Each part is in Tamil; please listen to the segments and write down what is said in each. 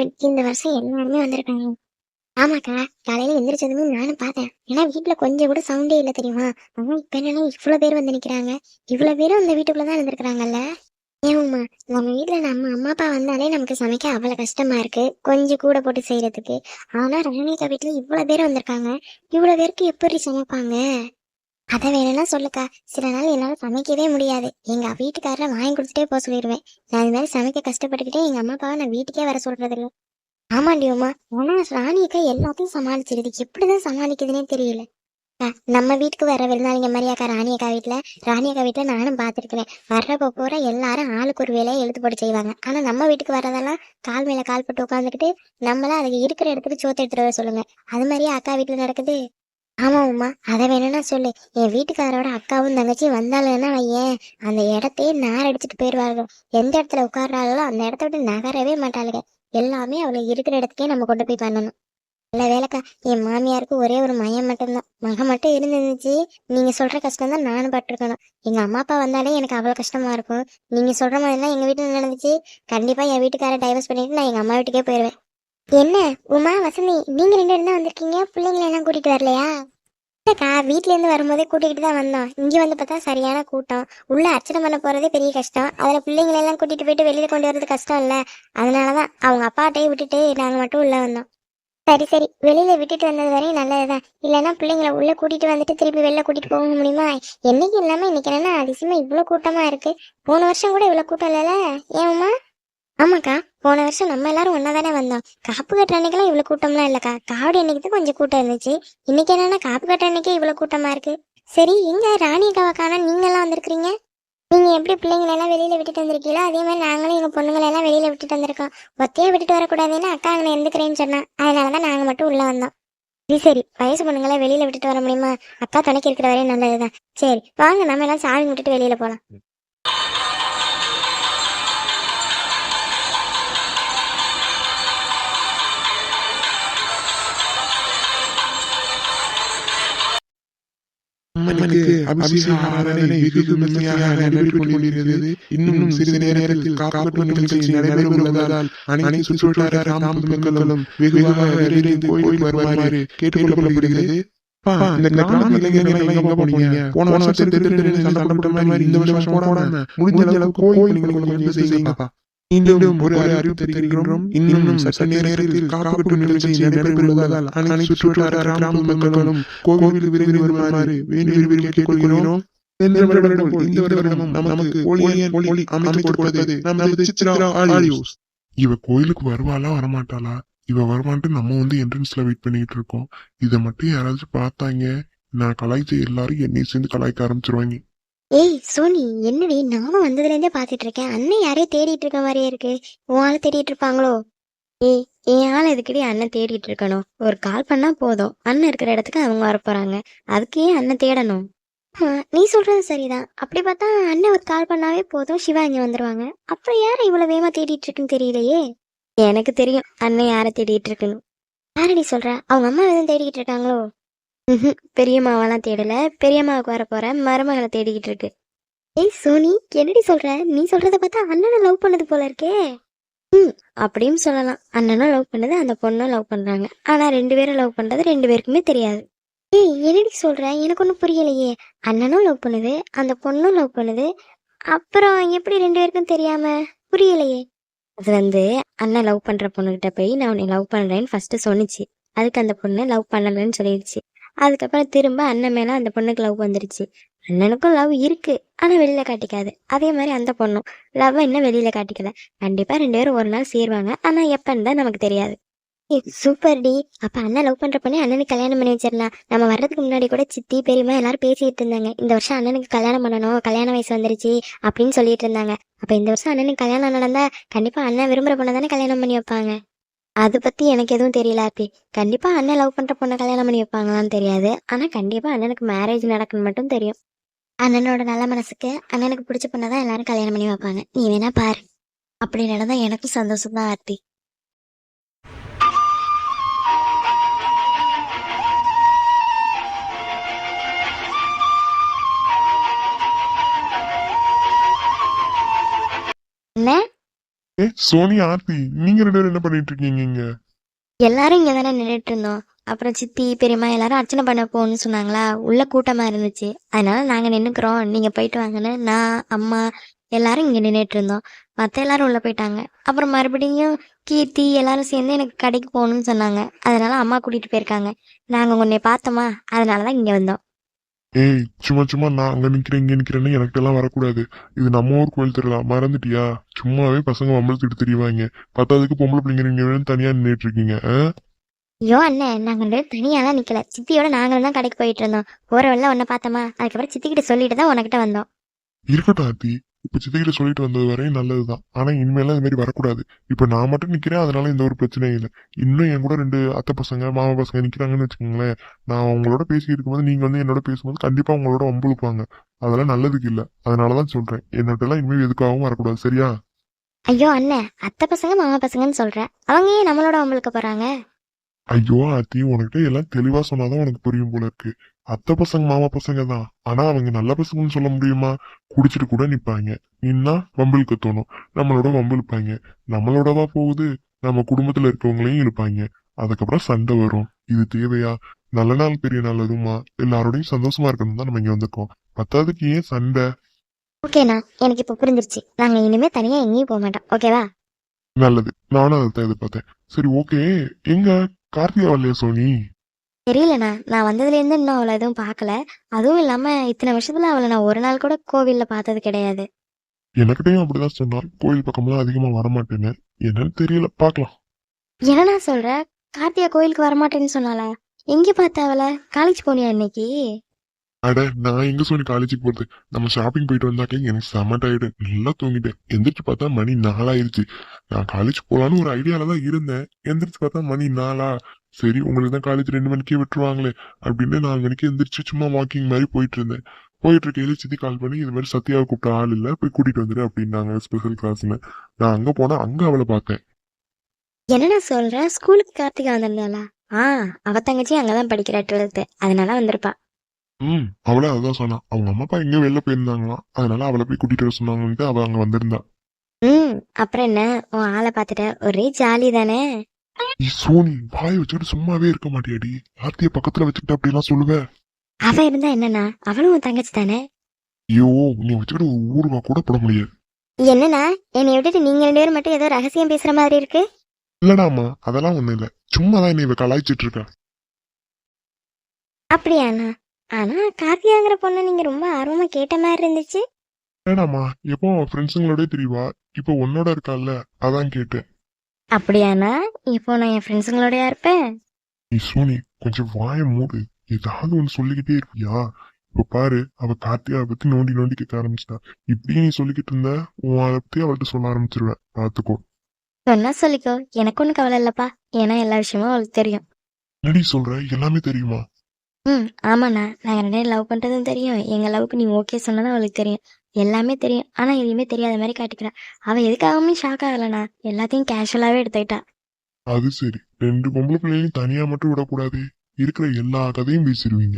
உமா இந்த வருஷம் எல்லாருமே வந்திருக்காங்க. ஆமாக்கா காலையில எந்திரிச்சதுமே நானும் பார்த்தேன். ஏன்னா வீட்டுல கொஞ்சம் கூட சவுண்டே இல்ல தெரியுமா? ஆனா இப்ப என்னன்னா இவ்வளவு பேர் வந்து நிக்கிறாங்க. இவ்வளவு பேரும் அந்த வீட்டுக்குள்ளதான் இருந்திருக்கிறாங்கல்ல? ஏமா நம்ம வீட்டுல நம்ம அம்மா அப்பா வந்தாலே நமக்கு சமைக்க அவ்வளவு கஷ்டமா இருக்கு. கொஞ்சம் கூட போட்டு செய்யறதுக்கு. ஆனா ரஜினிகா வீட்டுல இவ்வளவு பேர் வந்திருக்காங்க. இவ்வளவு பேருக்கு எப்படி சமைப்பாங்க? அதை வேணும்னா சொல்லுக்கா. சில நாள் என்னால சமைக்கவே முடியாது. எங்க வீட்டுக்காரரை வாங்கி கொடுத்துட்டே போக சொல்லிடுவேன். நான் இது மாதிரி சமைக்க கஷ்டப்பட்டுக்கிட்டே எங்க அம்மா அப்பாவை நான் வீட்டுக்கே வர சொல்றது இல்ல ஆமாண்டி உமா. ஆனா ராணியக்கா எல்லாத்தையும் சமாளிச்சிருது. எப்படிதான் சமாளிக்குதுன்னே தெரியல. நம்ம வீட்டுக்கு வர விருந்தாளிங்க மாதிரியாக்கா ராணியக்கா வீட்டுல ராணியக்கா வீட்டுல நானும் பார்த்துருக்கிறேன். வர்றப்ப போற எல்லாரும் ஆளுக்கு ஒரு வேலையை எழுத்து போட்டு செய்வாங்க. ஆனா நம்ம வீட்டுக்கு வரதெல்லாம் கால் மேல கால் போட்டு உட்காந்துக்கிட்டு நம்மள அதுக்கு இருக்கிற இடத்துக்கு சோத்து எடுத்துட்டு வர சொல்லுங்க. அது மாதிரியே அக்கா வீட்டுல நடக்குது. ஆமா உமா. அதை வேணும்னா சொல்லு. என் வீட்டுக்காரோட அக்காவும் தங்கச்சியும் வந்தாலுன்னா வையேன். அந்த இடத்தையே நார் அடிச்சுட்டு போயிடுவார்கள் எந்த இடத்துல உட்கார்றாளோ அந்த இடத்த விட்டு நகரவே மாட்டாளுங்க. எல்லாமே அவளை இருக்கிற இடத்துக்கே நம்ம கொண்டு போய் பண்ணணும். நல்ல வேலைக்கா. என் மாமியாருக்கு ஒரே ஒரு மையம் மட்டும்தான். மகன் மட்டும் இருந்துருந்துச்சு. நீங்க சொல்ற கஷ்டம் தான் நானும் பட்டிருக்கணும். எங்க அம்மா அப்பா வந்தாலே எனக்கு அவ்வளவு கஷ்டமா இருக்கும். நீங்க சொல்ற மாதிரிலாம் எங்க வீட்டுல நடந்துச்சு. கண்டிப்பா என் வீட்டுக்கார டைவர்ஸ் பண்ணிட்டு நான் எங்க அம்மா வீட்டுக்கே போயிடுவேன் என்ன உமா வசந்தி நீங்க ரெண்டு பேரும் தான் வந்திருக்கீங்க? பிள்ளைங்களை எல்லாம் கூட்டிட்டு வரலையா? இல்லக்கா வீட்ல இருந்து வரும்போதே கூட்டிகிட்டு தான் வந்தோம். இங்க வந்து பார்த்தா சரியான கூட்டம். உள்ள அர்ச்சனை பண்ண போறதே பெரிய கஷ்டம். அதுல பிள்ளைங்களை எல்லாம் கூட்டிட்டு போயிட்டு வெளியில கொண்டு வரது கஷ்டம் இல்ல. அதனாலதான் அவங்க அப்பாட்டையும் விட்டுட்டு நாங்க மட்டும் உள்ள வந்தோம். சரி சரி. வெளியில விட்டுட்டு வந்தது வரையும் நல்லதுதான். இல்லைன்னா பிள்ளைங்களை உள்ள கூட்டிட்டு வந்துட்டு திருப்பி வெளில கூட்டிட்டு போக முடியுமா? என்னைக்கு இல்லாம இன்னைக்கு என்னன்னா அதிசயமா இவ்வளவு கூட்டமா இருக்கு. போன வருஷம் கூட இவ்வளவு கூட்டம் இல்லைல்ல. ஏமா ஆமாக்கா போன வருஷம் நம்ம எல்லாரும் ஒன்னா தானே வந்தோம். காப்பு கட்டுற அன்னைக்கெல்லாம் இவ்வளவு கூட்டம்லாம் இல்லக்கா. காவடி அன்னைக்கு தான் கொஞ்சம் கூட்டம் இருந்துச்சு. இன்னைக்கு என்னன்னா காப்பு கட்டுற அன்னைக்கே இவ்வளவு கூட்டமா இருக்கு. சரி எங்க ராணி அக்காவை காணா நீங்க எல்லாம் வந்திருக்கிறீங்க? நீங்க எப்படி பிள்ளைங்களை எல்லாம் வெளியில விட்டுட்டு வந்திருக்கீங்களோ அதே மாதிரி நாங்களும் எங்க பொண்ணுங்களை எல்லாம் வெளியில விட்டுட்டு வந்திருக்கோம். ஒத்தையா விட்டுட்டு வரக்கூடாதுன்னு அக்கா அங்கே இருந்துக்கிறேன்னு சொன்னா அதனாலதான் நாங்க மட்டும் உள்ள வந்தோம். சரி சரி. வயசு பொண்ணுங்களை வெளியில விட்டுட்டு வர முடியுமா? அக்கா துணைக்கு இருக்கிற வரையும் நல்லதுதான். சரி வாங்க நம்ம எல்லாம் சாமி விட்டுட்டு வெளியில போலாம். அம்மனுக்கு அபிஷேக ஆராதனை வெகு விமர்சையாக நடைபெற்றுக் கொண்டிருக்கிறது இன்னும் சிறிது நேரத்தில் காப்பாற்று நிகழ்ச்சி நடைபெற உள்ளதால் அனைத்து சுற்றுவட்டார கிராம மக்களும் வெகுவாக விரைந்து கோயிலுக்கு வருமாறு கேட்டுக்கொள்ளப்படுகிறது. அப்பா, இந்த கிராம இளைஞர்கள் எல்லாம் எங்க போனீங்க? போன வருஷம் தெரு தெரு சண்டை போட்ட மாதிரி இந்த வருஷம் போடாம முடிஞ்ச அளவுக்கு கோயில் பணிகளை கொஞ்சம் செய்யுங்கப்பா மீண்டும் ஒரு அறிவிப்பு தெரிவிக்கின்றோம் இன்னும் சற்று நேரத்தில் காப்பாற்று நிகழ்ச்சி நடைபெற உள்ளதால் அனைத்து சுற்றுவட்டார கிராம மக்களும் கோவில் விரைந்து வருமாறு வேண்டி விரும்பி கேட்டுக்கொள்கிறோம் இந்த வருடமும் நமக்கு ஒளியன் ஒளி அமைத்து கொடுத்தது நமது சித்ரா ஆடியோஸ் இவ கோயிலுக்கு வருவாளா வரமாட்டாளா? இவ வரமாட்டு நம்ம வந்து என்ட்ரன்ஸ்ல வெயிட் பண்ணிட்டு இருக்கோம். இதை மட்டும் யாராச்சும் பார்த்தாங்க நான் கலாய்ச்சி எல்லாரும் என்னை சேர்ந்து கலாய்க்க ஆரம்பிச்சிருவாங்க. ஏய் சோனி என்னடி? நானும் வந்ததுலேருந்தே பார்த்துட்டு இருக்கேன் அண்ணன் யாரையும் தேடிட்டு இருக்க மாதிரியே இருக்கு. உன் ஆளை தேடிட்டு இருப்பாங்களோ ஏய் என் ஆள் எதுக்கடி அண்ணன் தேடிட்டு இருக்கணும் ஒரு கால் பண்ணா போதும். அண்ணன் இருக்கிற இடத்துக்கு அவங்க வரப்போகிறாங்க அதுக்கு ஏன் அண்ணன் தேடணும். நீ சொல்றது சரிதான். அப்படி பார்த்தா அண்ணன் ஒரு கால் பண்ணாவே போதும். சிவா இங்க வந்துருவாங்க. அப்புறம் யாரை இவ்வளவு வேகமா தேடிட்டு இருக்குன்னு தெரியலையே? எனக்கு தெரியும் அண்ணன் யாரை தேடிட்டு இருக்குன்னு யாரடி சொல்ற? அவங்க அம்மா எதுவும் தேடிக்கிட்டு இருக்காங்களோ பெரியம்மாவெல்லாம் தேடல. பெரியம்மாவுக்கு வர போற மருமகளை தேடிக்கிட்டு இருக்கு. ஏய் சோனி என்னடி சொல்ற? நீ சொல்றத பார்த்தா அண்ணனை லவ் பண்ணது போல இருக்கே. ம் அப்படியும் சொல்லலாம். அண்ணனும் லவ் பண்ணது அந்த பொண்ணும் லவ் பண்றாங்க. ஆனா ரெண்டு பேரும் லவ் பண்றது ரெண்டு பேருக்குமே தெரியாது. ஏய் என்னடி சொல்ற? எனக்கு ஒன்றும் புரியலையே. அண்ணனும் லவ் பண்ணுது அந்த பொண்ணும் லவ் பண்ணுது. அப்புறம் எப்படி ரெண்டு பேருக்கும் தெரியாம? புரியலையே. அது வந்து அண்ணன் லவ் பண்ற பொண்ணுகிட்ட போய் நான் உன்னை லவ் பண்றேன்னு ஃபர்ஸ்ட் சொன்னுச்சு. அதுக்கு அந்த பொண்ணு லவ் பண்ணலன்னு சொல்லிடுச்சு அதுக்கப்புறம் திரும்ப அண்ணன் மேலே அந்த பொண்ணுக்கு லவ் வந்துருச்சு. அண்ணனுக்கும் லவ் இருக்கு ஆனா வெளியில காட்டிக்காது. அதே மாதிரி அந்த பொண்ணும் லவ் இன்னும் வெளியில காட்டிக்கல. கண்டிப்பா ரெண்டு பேரும் ஒரு நாள் சேருவாங்க ஆனா எப்பன்னு தான் நமக்கு தெரியாது. சூப்பர் டி. அப்ப அண்ணன் லவ் பண்ற பொண்ணே அண்ணனுக்கு கல்யாணம் பண்ணி வச்சிடலாம். நம்ம வர்றதுக்கு முன்னாடி கூட சித்தி பெரியம்மா எல்லாரும் பேசிட்டு இருந்தாங்க. இந்த வருஷம் அண்ணனுக்கு கல்யாணம் பண்ணணும் கல்யாண வயசு வந்துருச்சு அப்படின்னு சொல்லிட்டு இருந்தாங்க. அப்ப இந்த வருஷம் அண்ணனுக்கு கல்யாணம் நடந்தா கண்டிப்பா அண்ணன் விரும்புற பொண்ணை தானே கல்யாணம் பண்ணி வைப்பாங்க. அது பத்தி எனக்கு எதுவும் தெரியல ஆப்பி கண்டிப்பா அண்ணன் லவ் பண்ற பொண்ணை கல்யாணம் பண்ணி வைப்பாங்களான்னு தெரியாது. ஆனா கண்டிப்பா அண்ணனுக்கு மேரேஜ் நடக்குன்னு மட்டும் தெரியும். அண்ணனோட நல்ல மனசுக்கு அண்ணனுக்கு பிடிச்ச பொண்ணை தான் எல்லாரும் கல்யாணம் பண்ணி வைப்பாங்க. நீ வேணா பாரு. அப்படி நடந்தா எனக்கும் சந்தோஷம் தான் ஆர்த்தி. ஏ சோனி ஆர்த்தி நீங்க ரெண்டு பேரும் என்ன பண்ணிட்டு இருக்கீங்க இங்க? எல்லாரும் இங்க தானே நின்றுட்டு இருந்தோம். அப்புறம் சித்தி பெரியம்மா எல்லாரும் அர்ச்சனை பண்ண போகணும்னு சொன்னாங்களா? உள்ள கூட்டமா இருந்துச்சு. அதனால நாங்க நின்னுக்கிறோம். நீங்க போயிட்டு வாங்கன்னு நான் அம்மா எல்லாரும் இங்க நின்றுட்டு இருந்தோம். மத்த எல்லாரும் உள்ள போயிட்டாங்க. அப்புறம் மறுபடியும் கீர்த்தி எல்லாரும் சேர்ந்து எனக்கு கடைக்கு போகணும்னு சொன்னாங்க. அதனால அம்மா கூட்டிட்டு போயிருக்காங்க. நாங்க உன்னை பார்த்தோமா? அதனாலதான் இங்க வந்தோம். ஏய் சும்மா சும்மா நான் அங்க நிக்கிறேன் இங்க நிக்கிறேன்னு எனக்கு எல்லாம் வரக்கூடாது. இது நம்ம ஊர் கோயில் திருவிழா மறந்துட்டியா? சும்மாவே பசங்க வம்பளத்துட்டு தெரியவாங்க. பத்தாவதுக்கு பொம்பளை பிள்ளைங்க நீங்க வேணும் தனியா நின்றுட்டு இருக்கீங்க? ஐயோ அண்ணன் நாங்க ரெண்டு பேரும் தனியாலாம் நிக்கல. சித்தியோட நாங்களும் தான் கடைக்கு போயிட்டு இருந்தோம். போற வழில உன்னை பார்த்தோமா? அதுக்கப்புறம் சித்தி கிட்ட சொல்லிட்டு தான் உனக்கிட்ட வந்தோம். இருக்கட்டும் ஆர்த்தி. இப்ப சித்திகிட்ட சொல்லிட்டு வந்தது வரையும் நல்லதுதான். ஆனா இனிமேலாம் இது மாதிரி வரக்கூடாது. இப்ப நான் மட்டும் நிக்கிறேன் அதனால எந்த ஒரு பிரச்சனையும் இல்லை. இன்னும் என் கூட ரெண்டு அத்தை பசங்க மாமா பசங்க நிக்கிறாங்கன்னு வச்சுக்கோங்களேன் நான் அவங்களோட பேசி இருக்கும்போது நீங்க வந்து என்னோட பேசும்போது கண்டிப்பா உங்களோட வம்புழுப்பாங்க. அதெல்லாம் நல்லதுக்கு இல்ல. அதனாலதான் சொல்றேன். என்னட்ட எல்லாம் இனிமேல் எதுக்காகவும் வரக்கூடாது. சரியா? ஐயோ அண்ணன் அத்தை பசங்க மாமா பசங்கன்னு சொல்ற. அவங்க ஏன் நம்மளோட அவங்களுக்கு போறாங்க? ஐயோ ஆத்தி உனக்கிட்ட எல்லாம் தெளிவா சொன்னாதான் உனக்கு புரியும் போல இருக்கு. அத்தை பசங்க மாமா பசங்க தான். ஆனா அவங்க நல்ல பசங்கன்னு சொல்ல முடியுமா? குடிச்சிட்டு கூட நிப்பாங்க. நின்னா வம்பிழுக்க தோணும் நம்மளோட வம்பிழுப்பாங்க நம்மளோடவா போகுது நம்ம குடும்பத்துல இருக்கவங்களையும் இழுப்பாங்க. அதுக்கப்புறம் சண்டை வரும். இது தேவையா? நல்ல நாள் பெரிய நாள் அதுமா எல்லாரோடையும் சந்தோஷமா இருக்கணும் தான் நம்ம இங்க வந்திருக்கோம். பத்தாவதுக்கு ஏன் சண்டை? ஓகேண்ணா எனக்கு இப்ப புரிஞ்சிருச்சு. நாங்க இனிமே தனியா எங்கேயும் போக மாட்டோம். ஓகேவா நல்லது. நானும் அதை தான் எதிர்பார்த்தேன். சரி ஓகே எங்க? கார்த்திகா வரலையா சோனி? தெரியலண்ணா. நான் வந்ததுல இருந்து இன்னும் அவளை எதுவும் பார்க்கல. அதுவும் இல்லாம இத்தனை வருஷத்துல அவளை நான் ஒரு நாள் கூட கோவில்ல பார்த்தது கிடையாது. எனக்கிட்டையும் அப்படிதான் சொன்னார் கோயில் பக்கம்லாம் அதிகமா வரமாட்டேன்னு. என்னன்னு தெரியல. பார்க்கலாம். என்னண்ணா சொல்ற? கார்த்தியா கோயிலுக்கு வரமாட்டேன்னு சொன்னாளா? எங்க பார்த்த அவளை? காலேஜ் போனியா இன்னைக்கு? அட நான் எங்க சொல்லி காலேஜுக்கு போறது? நம்ம ஷாப்பிங் போயிட்டு வந்தாக்கே எனக்கு செம்ம டயர்டு நல்லா தூங்கிட்டேன். எந்திரிச்சு பார்த்தா மணி நாலாயிருச்சு. நான் காலேஜ் போலான்னு ஒரு ஐடியால தான் இருந்தேன். எந்திரிச்சு பார்த்தா மணி நாலா. சரி உங்களுக்கு தான் காலேஜ் ரெண்டு மணிக்கே விட்டுருவாங்களே அப்படின்னு நாலு மணிக்கு எந்திரிச்சு சும்மா வாக்கிங் மாதிரி போயிட்டு இருந்தேன் போயிட்டு இருக்கையில சித்தி கால் பண்ணி இது மாதிரி சத்யாவை கூப்பிட்ட ஆள் இல்ல போய் கூட்டிட்டு வந்துரு அப்படின்னாங்க ஸ்பெஷல் கிளாஸ்ல நான் அங்க போனா அங்க அவளை பார்த்தேன். என்னண்ணா சொல்ற ஸ்கூலுக்கு கார்த்திகா வந்திருந்தாளா? ஆ அவ தங்கச்சி அங்கதான் படிக்கிறா டுவெல்த் அதனால வந்திருப்பா. ம் அவளே அதான் சொன்னா. அவங்க அம்மா அப்பா எங்க வெளில போயிருந்தாங்களாம் அதனால அவளை போய் கூட்டிட்டு வர சொன்னாங்கன்ட்டு அவ அங்க வந்திருந்தா. ம் அப்புறம் என்ன? உன் ஆளை பார்த்துட்ட. ஒரே ஜாலி தானே? நீ சோனி வாயை வச்சுக்கிட்டு சும்மாவே இருக்க மாட்டியாடி? ஆர்த்திய பக்கத்துல வச்சுக்கிட்டு அப்படிலாம் சொல்லுவ. அவ இருந்தா என்னண்ணா? அவளும் உன் தங்கச்சி தானே? ஐயோ நீ வச்சுக்கிட்டு ஒரு ஊருவா கூட போட முடியாது. என்னண்ணா? என்னை விட்டுட்டு நீங்க ரெண்டு பேரும் மட்டும் ஏதோ ரகசியம் பேசுற மாதிரி இருக்கு? இல்லடாமா அதெல்லாம் ஒண்ணும் இல்ல. சும்மா தான் என்னை இவ கலாய்ச்சிட்டு இருக்கா. அப்படியாண்ணா? ஆனா கார்த்தியாங்கிற பொண்ணு நீங்க ரொம்ப ஆர்வமா கேட்ட மாதிரி இருந்துச்சு. ஏடாமா எப்போ ஃப்ரெண்ட்ஸுங்களோட தெரியவா இப்போ உன்னோட இருக்கால்ல அதான் கேட்டேன். அப்படியாண்ணா? இப்போ நான் என் ஃப்ரெண்ட்ஸுங்களோடயா இருப்பேன் நீ சோனி கொஞ்சம் வாயை மூடு. ஏதாவது ஒண்ணு சொல்லிக்கிட்டே இருப்பியா? இப்ப பாரு அவ கார்த்திகாவை பத்தி நோண்டி நோண்டி கேட்க ஆரம்பிச்சிட்டா. இப்படியே நீ சொல்லிக்கிட்டு இருந்த உன் அதை பத்தி அவள்கிட்ட சொல்ல ஆரம்பிச்சிருவேன். பாத்துக்கோ. சொன்னா சொல்லிக்கோ. எனக்கு ஒன்றும் கவலை இல்லப்பா. ஏன்னா எல்லா விஷயமும் அவளுக்கு தெரியும். என்னடி சொல்ற? எல்லாமே தெரியுமா? ம் ஆமாண்ணா. நாங்கள் ரெண்டு லவ் பண்ணுறதும் தெரியும். எங்கள் லவ்க்கு நீ ஓகே சொன்னதும் அவளுக்கு தெரியும். எல்லாமே தெரியும். ஆனால் எதுவுமே தெரியாத மாதிரி காட்டிக்கிறா அவள் எதுக்காகவுமே ஷாக் ஆகலைண்ணா. எல்லாத்தையும் கேஷுவலாகவே எடுத்துக்கிட்டா. அது சரி. ரெண்டு பொம்பளை பிள்ளைகளையும் தனியா மட்டும் விடக்கூடாது. இருக்கிற எல்லா கதையும் பேசிடுவீங்க.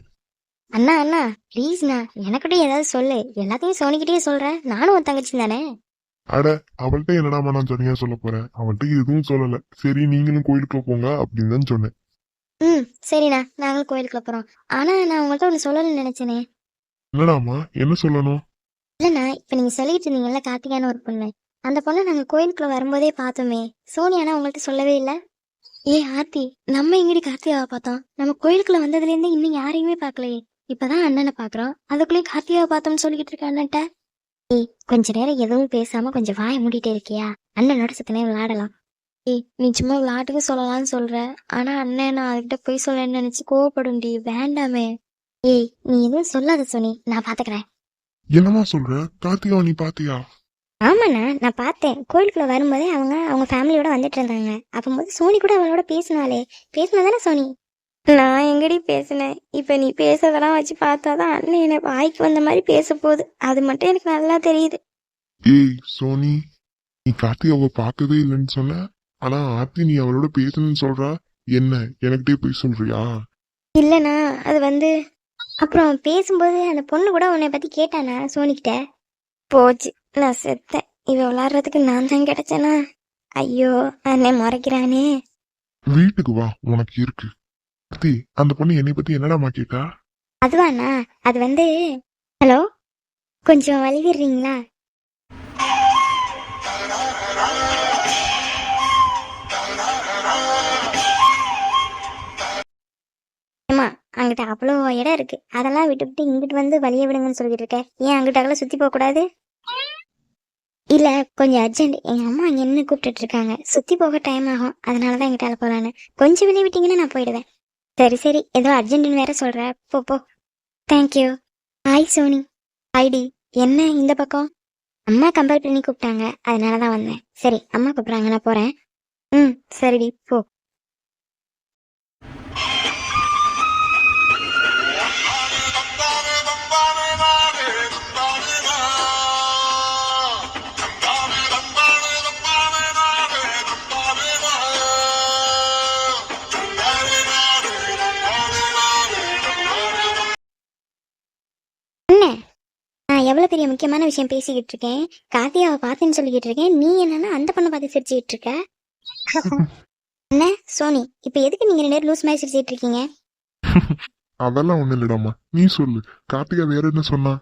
அண்ணா அண்ணா ப்ளீஸ்ண்ணா எனக்கிட்ட ஏதாவது சொல்லு. எல்லாத்தையும் சோனிக்கிட்டே சொல்றேன் நானும் உன் தங்கச்சி தானே? அட அவள்கிட்ட என்னடாமா நான் தனியா சொல்ல போறேன்? அவள்கிட்ட எதுவும் சொல்லல. சரி நீங்களும் கோயிலுக்கு போங்க அப்படின்னு தான் சொன்னேன். ம் சரிண்ணா. நாங்களும் கோயிலுக்குள்ள போறோம். ஆனா நான் உங்கள்கிட்ட ஒன்று சொல்லணும்னு நினைச்சேனே. என்னடாமா என்ன சொல்லணும்? இல்லைண்ணா இப்போ நீங்க சொல்லிட்டு இருந்தீங்கல்ல கார்த்திகான ஒரு பொண்ணு. அந்த பொண்ணை நாங்கள் கோயிலுக்குள்ள வரும்போதே பார்த்தோமே. சோனியானா உங்கள்கிட்ட சொல்லவே இல்லை? ஏ ஆர்த்தி நம்ம எங்கடி கார்த்திகாவை பார்த்தோம்? நம்ம கோயிலுக்குள்ள வந்ததுலேருந்து இன்னும் யாரையுமே பார்க்கலையே. இப்பதான் அண்ணனை பார்க்குறோம். அதுக்குள்ளேயே கார்த்திகாவை பார்த்தோம்னு சொல்லிக்கிட்டு இருக்க அண்ணன்ட்ட? கொஞ்ச நேரம் எதுவும் பேசாம கொஞ்சம் வாய மூடிட்டே இருக்கியா? அண்ணனோட சத்தனே நேரம் விளையாடலாம் ஏய் நீ சும்மா விளாட்டுக்கு சொல்லலாம்னு சொல்ற. ஆனா அண்ணன் நான் அதுகிட்ட போய் சொல்லணும்னு நினைச்சு கோவப்படும்டி. வேண்டாமே. ஏய் நீ எதுவும் சொல்லாத சோனி. நான் பாத்துக்கிறேன். என்னமா சொல்ற? கார்த்திகாவை நீ பாத்தியா? ஆமாண்ணா நான் பார்த்தேன். கோயிலுக்குள்ள வரும்போதே அவங்க அவங்க ஃபேமிலியோட வந்துட்டு இருந்தாங்க. அப்போது சோனி கூட அவளோட பேசினாலே பேசினதானே சோனி? நான் எங்கடி பேசினேன்? இப்ப நீ பேசுறதெல்லாம் வச்சு பார்த்தாதான் அண்ணன் எனக்கு வாய்க்கு வந்த மாதிரி பேச போகுது. அது மட்டும் எனக்கு நல்லா தெரியுது. ஏய் சோனி நீ கார்த்திகாவை பார்க்கவே இல்லைன்னு சொன்ன. ஆனா ஆர்த்தி நீ அவளோட பேசணும்னு சொல்றா. என்ன எனக்கிட்டே போய் சொல்றியா? இல்லைண்ணா அது வந்து அப்புறம் பேசும்போது அந்த பொண்ணு கூட உன்னை பத்தி கேட்டானா சோனிக்கிட்ட? போச்சு. நான் செத்தேன். இவ விளாடுறதுக்கு நான் தான் கிடைச்சேனா? ஐயோ அண்ணன் முறைக்கிறானே. வீட்டுக்கு வா உனக்கு இருக்கு. அந்த பொண்ணு என்னை பத்தி என்னடாமா கேட்டா? அதுவாண்ணா அது வந்து ஹலோ? கொஞ்சம் வழி விடுறீங்களா அங்கிட்ட அவ்வளோ இடம் இருக்கு. அதெல்லாம் விட்டுவிட்டு இங்கிட்டு வந்து வழிய விடுங்கன்னு சொல்லிட்டு இருக்கேன். ஏன் அங்கிட்ட அகல சுத்தி போகக்கூடாது? இல்ல கொஞ்சம் அர்ஜென்ட் எங்க அம்மா அங்க என்ன கூப்பிட்டுட்டு இருக்காங்க. சுத்தி போக டைம் ஆகும். அதனாலதான் எங்கிட்ட போலான்னு. கொஞ்சம் வெளியே விட்டீங்கன்னா நான் போயிடுவேன். சரி சரி. ஏதோ அர்ஜென்ட்னு வேற சொல்ற. போ போ. தேங்க்யூ ஹாய் சோனி ஹாய்டி என்ன இந்த பக்கம்? அம்மா கம்பேர் பண்ணி கூப்பிட்டாங்க. அதனால தான் வந்தேன். சரி அம்மா கூப்பிட்றாங்க. நான் போறேன். ம் சரிடி போ. பெரிய முக்கியமான விஷயம் பேசிக்கிட்டு இருக்கேன் கார்த்தியாவை பார்த்தேன்னு சொல்லிக்கிட்டு இருக்கேன் நீ என்னன்னா அந்த பொண்ணை பார்த்து சிரிச்சுக்கிட்டு இருக்க என்ன சோனி இப்போ எதுக்கு நீங்க ரெண்டு பேரும் லூஸ் மாதிரி சிரிச்சிட்டு இருக்கீங்க அதெல்லாம் ஒண்ணு இல்லடாமா நீ சொல்லு. கார்த்திகா வேற என்ன சொன்னா?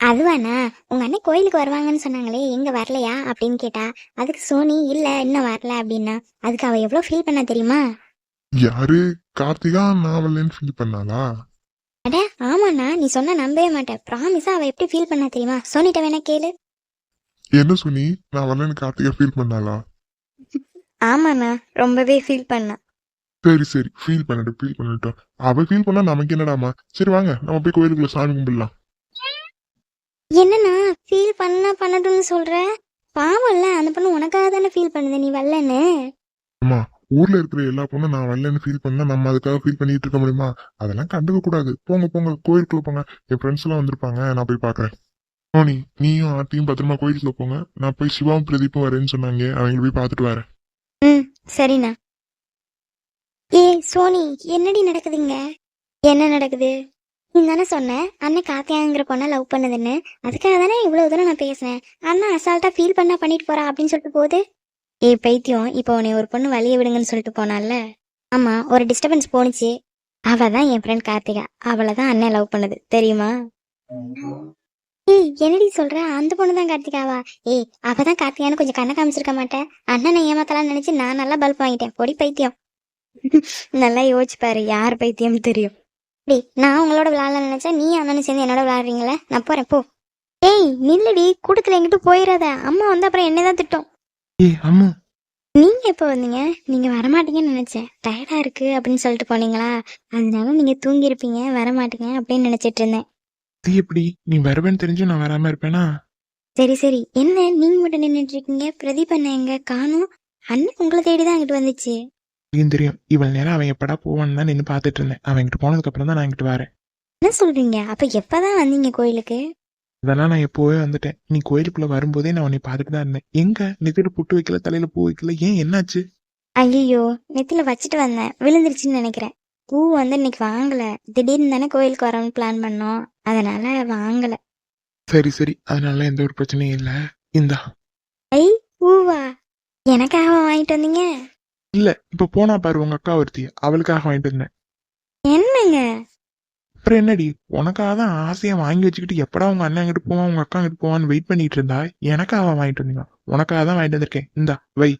அதுவாண்ணா உங்க அண்ணன் கோயிலுக்கு வருவாங்கன்னு சொன்னாங்களே எங்க வரலையா? அப்படின்னு கேட்டா அதுக்கு சோனி இல்ல இன்னும் வரல அப்படின்னா அதுக்கு அவ எவ்வளவு ஃபீல் பண்ணா தெரியுமா? யாரு? கார்த்திகா நான் வரலன்னு ஃபீல் பண்ணாளா? அட ஆமாண்ணா. நீ சொன்னா நம்பவே மாட்டேன். ப்ராமிஸா அவ எப்படி ஃபீல் பண்ணா தெரியுமா? சோனிட்ட வேணா கேளு. என்ன சொன்னி நான் வரலன்னு கார்த்திகா ஃபீல் பண்ணாளா? ஆமாண்ணா. ரொம்பவே ஃபீல் பண்ணா. சரி சரி. ஃபீல் பண்ணட்டும் ஃபீல் பண்ணட்டும். அவ ஃபீல் பண்ணா நமக்கு என்னடாமா? சரி வாங்க. நம்ம போய் கோயிலுக்குள்ள சாமி கும்பிடலாம். என்னண்ணா? ஃபீல் பண்ணா பண்ணட்டும்னு சொல்ற? பாவம்ல அந்த பொண்ணு உனக்காக தானே ஃபீல் பண்ணுது. நீ வரலன்னு. அம்மா ஊர்ல இருக்கிற எல்லா பொண்ணும் நான் வரலன்னு ஃபீல் பண்ணா நம்ம அதுக்காக ஃபீல் பண்ணிட்டு இருக்க முடியுமா? அதெல்லாம் கண்டுக்க கூடாது. போங்க போங்க. கோயிலுக்குள்ள போங்க. என் ஃப்ரெண்ட்ஸ் எல்லாம் வந்திருப்பாங்க. நான் போய் பாக்குறேன் சோனி நீயும் ஆர்த்தியும் பத்திரமா கோயிலுக்குள்ள போங்க. நான் போய் சிவாவும் பிரதீப்பும் வரேன்னு சொன்னாங்க. அவங்கள போய் பார்த்துட்டு வரேன். ம் சரிண்ணா. ஏய் சோனி என்னடி நடக்குதுங்க? என்ன நடக்குது? நீ தானே சொன்னேன் அண்ணன் காத்தியாங்கிற பொண்ணை லவ் பண்ணதுன்னு. அதுக்காக தானே இவ்வளவு தூரம் நான் பேசினேன். அண்ணா அசால்ட்டா ஃபீல் பண்ணா பண்ணிட்டு போறா அப்படின்னு சொல்லிட்டு போகுது. ஏய் பைத்தியம் இப்போ உன்னை ஒரு பொண்ணு வழிய விடுங்கன்னு சொல்லிட்டு போனால ஆமா ஒரு டிஸ்டர்பன்ஸ் போணுச்சு. அவ தான் என் ஃப்ரெண்ட் கார்த்திகா. அவளை தான் அண்ணன் லவ் பண்ணுது. தெரியுமா? ஏய் என்னடி சொல்ற? அந்த பொண்ணு தான் கார்த்திகாவா? ஏய் அவ தான் கார்த்திகான்னு கொஞ்சம் கண்ணை காமிச்சிருக்க மாட்டேன். அண்ணனை ஏமாத்தலாம் நினைச்சு நான் நல்லா பல்ப் வாங்கிட்டேன். பொடி பைத்தியம். நல்லா யோசிச்சு பாரு யார் பைத்தியம் தெரியும். டி நான் உங்களோட விளையாட நினைச்சா நீ அண்ணனும் சேர்ந்து என்னோட விளையாடுறீங்களே? நான் போறேன் போ. ஏய் நில்லுடி கூட்டத்துல எங்கிட்ட போயிடாத அம்மா வந்து அப்புறம் என்னதான் திட்டம். ஏய் அம்மா. நீங்க எப்போ வந்தீங்க? நீங்க வரமாட்டீங்கன்னு நினைச்சேன். டயர்டா இருக்கு அப்படின்னு சொல்லிட்டு போனீங்களா? அதனால நீங்க தூங்கி இருப்பீங்க வரமாட்டீங்க அப்படின்னு நினைச்சிட்டு இருந்தேன். இது எப்படி? நீ வருவேன்னு தெரிஞ்சு நான் வராம இருப்பேனா? சரி சரி. என்ன? நீங்க மட்டும் நின்னுட்டு இருக்கீங்க. பிரதீப் அண்ணன் எங்க? காணும் அண்ணன் உங்களை தேடி தான் அங்கிட்டு வந்துச்சு. தெரியும் தெரியும். இவ்வளவு நேரம் அவன் எப்படா போவான்னு தான் நின்று பார்த்துட்டு இருந்தேன். அவன் இங்கிட்டு போனதுக்கு அப்புறம் தான் நான் இங்கிட்டு வரேன். என்ன சொல்றீங்க? அப்ப எப்பதான் வந்தீங்க கோயிலுக்கு? இதெல்லாம் நான் எப்போவே வந்துட்டேன். நீ கோயிலுக்குள்ள வரும்போதே நான் உன்னை பார்த்துட்டு தான் இருந்தேன். எங்க? நெத்தியில புட்டு வைக்கல தலையில பூ வைக்கல. ஏன்? என்னாச்சு? ஐயோ நெத்தில வச்சுட்டு வந்தேன். விழுந்துருச்சுன்னு நினைக்கிறேன். பூ வந்து இன்னைக்கு வாங்கல. திடீர்னு தானே கோயிலுக்கு வரணும்னு பிளான் பண்ணோம். அதனால வாங்கல. சரி சரி. அதனால எந்த ஒரு பிரச்சனையும் இல்ல. இந்தா. ஐ பூவா? எனக்காக வாங்கிட்டு வந்தீங்க? இல்ல இப்ப போனா பாரு உங்க அக்கா ஒருத்தி. அவளுக்காக வாங்கிட்டு இருந்தேன் என்னங்க? அப்புறம் என்னடி? உனக்காக தான் ஆசையா வாங்கி வச்சுக்கிட்டு எப்படா உங்க அண்ணன் அங்கிட்டு போவான் உங்க அக்கா அங்கிட்டு போவான்னு வெயிட் பண்ணிட்டு இருந்தா? எனக்காக வாங்கிட்டு வந்தீங்க உனக்காக தான் வாங்கிட்டு வந்திருக்கேன். இந்தா வை.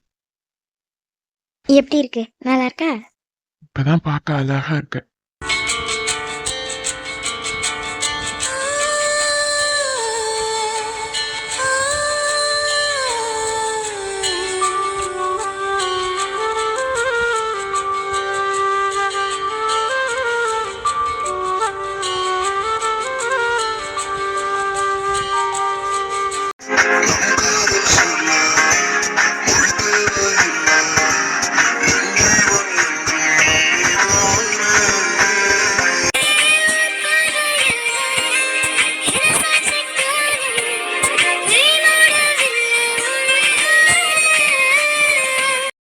எப்படி இருக்கு? நல்லா இருக்கா? இப்பதான் பார்க்க அழகா இருக்க.